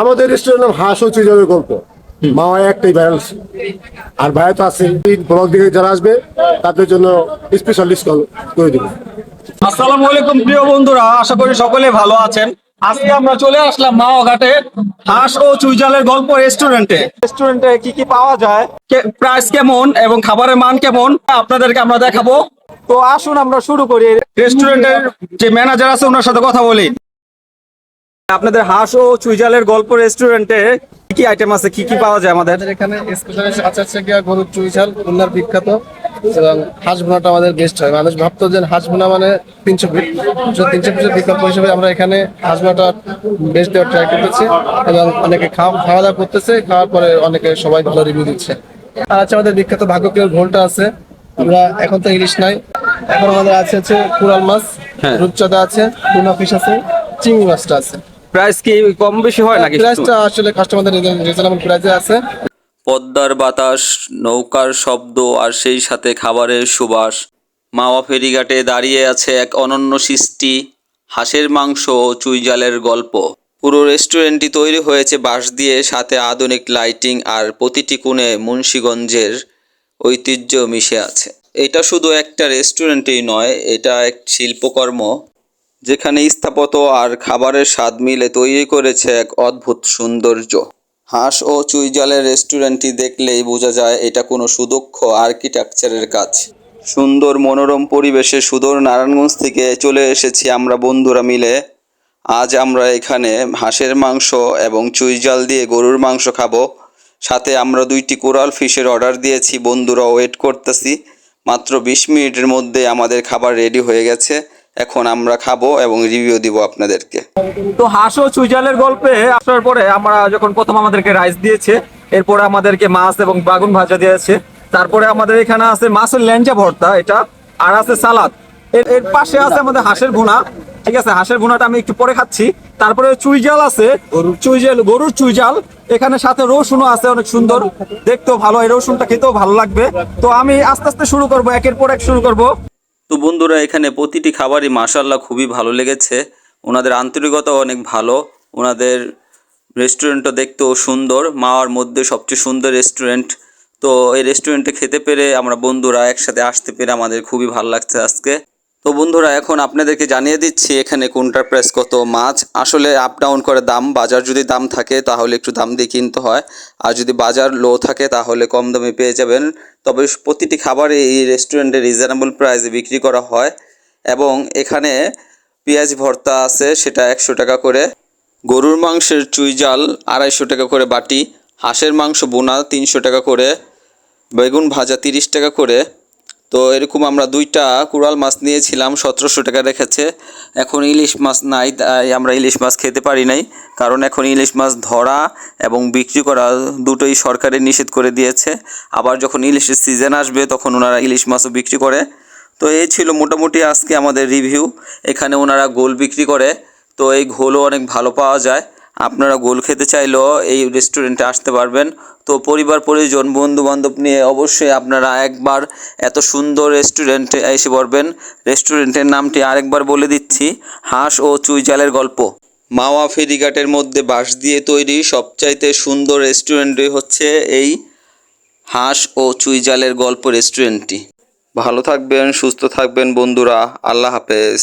আমাদের রেস্টুরেন্ট নাম হাঁস ও চুইজারের গল্প। মাওয়া একটাই ভাইরাল আর ভাইয়া তো আছে ব্লগ দিকে যারা আসবে তাদের জন্য স্পেশাল ডিসকাউন্ট করে দেবো। আসসালামু আলাইকুম প্রিয় বন্ধুরা আশা করি সকলে ভালো আছেন। আজকে আমরা চলে আসলাম মাওঘাটে হাঁস ও চুইজালের গল্প রেস্টুরেন্টে রেস্টুরেন্টে কি কি পাওয়া যায়? প্রাইস কেমন এবং খাবারের মান কেমন আপনাদেরকে আমরা দেখাবো। তো আসুন আমরা শুরু করি। রেস্টুরেন্টের যে ম্যানেজার আছে ওনার সাথে কথা বলি। আপনাদের হাঁস ও চুইজালের গল্প রেস্টুরেন্টে কি কি আইটেম আছে? কি কি পাওয়া যায় আমাদের? এখানে স্পেশাল আছে হচ্ছে গিয়া গরুর চুইঝাল খুলনার বিখ্যাত। এবং হাঁস ভুনাটা আমাদের বেস্ট হয়। মানুষ ভাবতো যে হাঁস ভুনা মানে তিনশো ফিট তিনশো ফিটের বিকল্প হিসেবে আমরা এখানে হাঁস ভুনাটা বেস্ট দেওয়ার ট্রাই করতেছি। এবং অনেকে খাওয়া খাওয়া দাওয়া করতেছে। খাওয়ার পরে অনেকে সবাই ভালো রিভিউ দিচ্ছে। আর আছে আমাদের বিখ্যাত ভাগ্যকের ঘোলটা আছে। আমরা এখন তো ইলিশ নাই। এখন আমাদের আছে হচ্ছে কুরাল মাছ। হ্যাঁ। রূপচাঁদা আছে টুনা ফিশ আছে চিংড়ি মাছটা আছে। প্রাইস কি কম বেশি হয় নাকি? প্রাইসটা আসলে কাস্টমারদের রিজনেবল প্রাইসে আছে। পদ্মার বাতাস নৌকার শব্দ আর সেই সাথে খাবারের সুবাস। মাওয়া ফেরিঘাটে দাঁড়িয়ে আছে এক অনন্য সৃষ্টি হাঁসের মাংস ও চুইজালের গল্প। পুরো রেস্টুরেন্টটি তৈরি হয়েছে বাঁশ দিয়ে সাথে আধুনিক লাইটিং আর প্রতিটি কোণে মুন্সীগঞ্জের ঐতিহ্য মিশে আছে। এটা শুধু একটা রেস্টুরেন্টই নয় এটা এক শিল্পকর্ম। যেখানে স্থাপত্য আর খাবারের স্বাদ মিলে তৈরি করেছে এক অদ্ভুত সৌন্দর্য। হাঁস ও চুইজালের রেস্টুরেন্টটি দেখলেই বোঝা যায় এটা কোনো সুদক্ষ আর্কিটেকচারের কাজ। সুন্দর মনোরম পরিবেশে সুদূর নারায়ণগঞ্জ থেকে চলে এসেছি আমরা বন্ধুরা মিলে। আজ আমরা এখানে হাঁসের মাংস এবং চুইজাল দিয়ে গরুর মাংস খাব। সাথে আমরা দুইটি কোরাল ফিশের অর্ডার দিয়েছি বন্ধুরা ওয়েট করতেছি। মাত্র বিশ মিনিটের মধ্যে আমাদের খাবার রেডি হয়ে গেছে। এখন আমরা খাব এবং রিভিউ দিব আপনাদেরকে। তো হাঁস ও চুইজালের গল্পে আসার পরে আমরা যখন প্রথম আমাদেরকে রাইস দিয়েছে, এরপরে আমাদেরকে মাছ এবং বাগুন ভাজা দিয়েছে, তারপরে আমাদের এখানে আছে মাছের ল্যাঞ্চা ভর্তা, এটা আর আছে সালাদ। এর এর পাশে আছে আমাদের হাঁসের ভুনা, ঠিক আছে? হাঁসের ভুনাটা আমি একটু পরে খাচ্ছি। তারপরে চুইজাল আছে চুইজাল, গরুর চুইজাল। এখানে সাথে রসুনও আছে, অনেক সুন্দর। দেখতেও ভালো, এই রসুনটা খেতেও ভালো লাগবে। তো আমি আস্তে আস্তে শুরু করব, একের পর এক শুরু করব। তো বন্ধুরা, এখানে প্রতিটি খাবারই মাসাল্লাহ খুবই ভালো লেগেছে। ওনাদের আন্তরিকতা অনেক ভালো। ওনাদের রেস্টুরেন্টটা দেখতেও সুন্দর। মাওয়ার মধ্যে সবচেয়ে সুন্দর রেস্টুরেন্ট। তো এই রেস্টুরেন্টে খেতে পেরে আমরা বন্ধুরা একসাথে আসতে পেরে আমাদের খুবই ভালো লাগছে আজকে। তো বন্ধুরা, এখন আপনাদেরকে জানিয়ে দিচ্ছি এখানে কোনটার প্রাইস কত মাছ। আসলে আপ ডাউন করে দাম, বাজার যদি দাম থাকে তাহলে একটু দাম দিয়ে কিনতে হয়। আর যদি বাজার লো থাকে তাহলে কম দামে পেয়ে যাবেন। তবে প্রতিটি খাবার এই রেস্টুরেন্টে রিজনেবল প্রাইসে বিক্রি করা হয়। এবং এখানে পেঁয়াজ ভর্তা আছে, সেটা একশো টাকা করে। গরুর মাংসের চুইজাল আড়াইশো টাকা করে বাটি। হাঁসের মাংস বোনা তিনশো টাকা করে। বেগুন ভাজা তিরিশ টাকা করে। তো এরকম আমরা দুইটা কুড়াল মাছ নিয়েছিলাম, সতেরোশো টাকা রেখেছে। এখন ইলিশ মাছ নাই আমরা ইলিশ মাছ খেতে পারি নাই। কারণ এখন ইলিশ মাছ ধরা এবং বিক্রি করা দুটোই সরকারে নিষেধ করে দিয়েছে। আবার যখন ইলিশের সিজন আসবে, তখন ওনারা ইলিশ মাছও বিক্রি করে। তো এই ছিল মোটামুটি আজকে আমাদের রিভিউ এখানে ওনারা গোল বিক্রি করে। তো এই ঘোলও অনেক ভালো পাওয়া যায়। আপনারা গোল খেতে চাইলেও এই রেস্টুরেন্টে আসতে পারবেন। তো পরিবার, পরিজন বন্ধু বান্ধব নিয়ে অবশ্যই আপনারা একবার এত সুন্দর রেস্টুরেন্টে এসে পড়বেন। রেস্টুরেন্টের নামটি আরেকবার বলে দিচ্ছি, হাঁস ও চুইজালের গল্প। মাওয়া ফেরিঘাটের মধ্যে বাঁশ দিয়ে তৈরি সবচাইতে সুন্দর রেস্টুরেন্টই হচ্ছে এই হাঁস ও চুইজালের গল্প রেস্টুরেন্টটি ভালো থাকবেন, সুস্থ থাকবেন বন্ধুরা, আল্লাহ হাফেজ।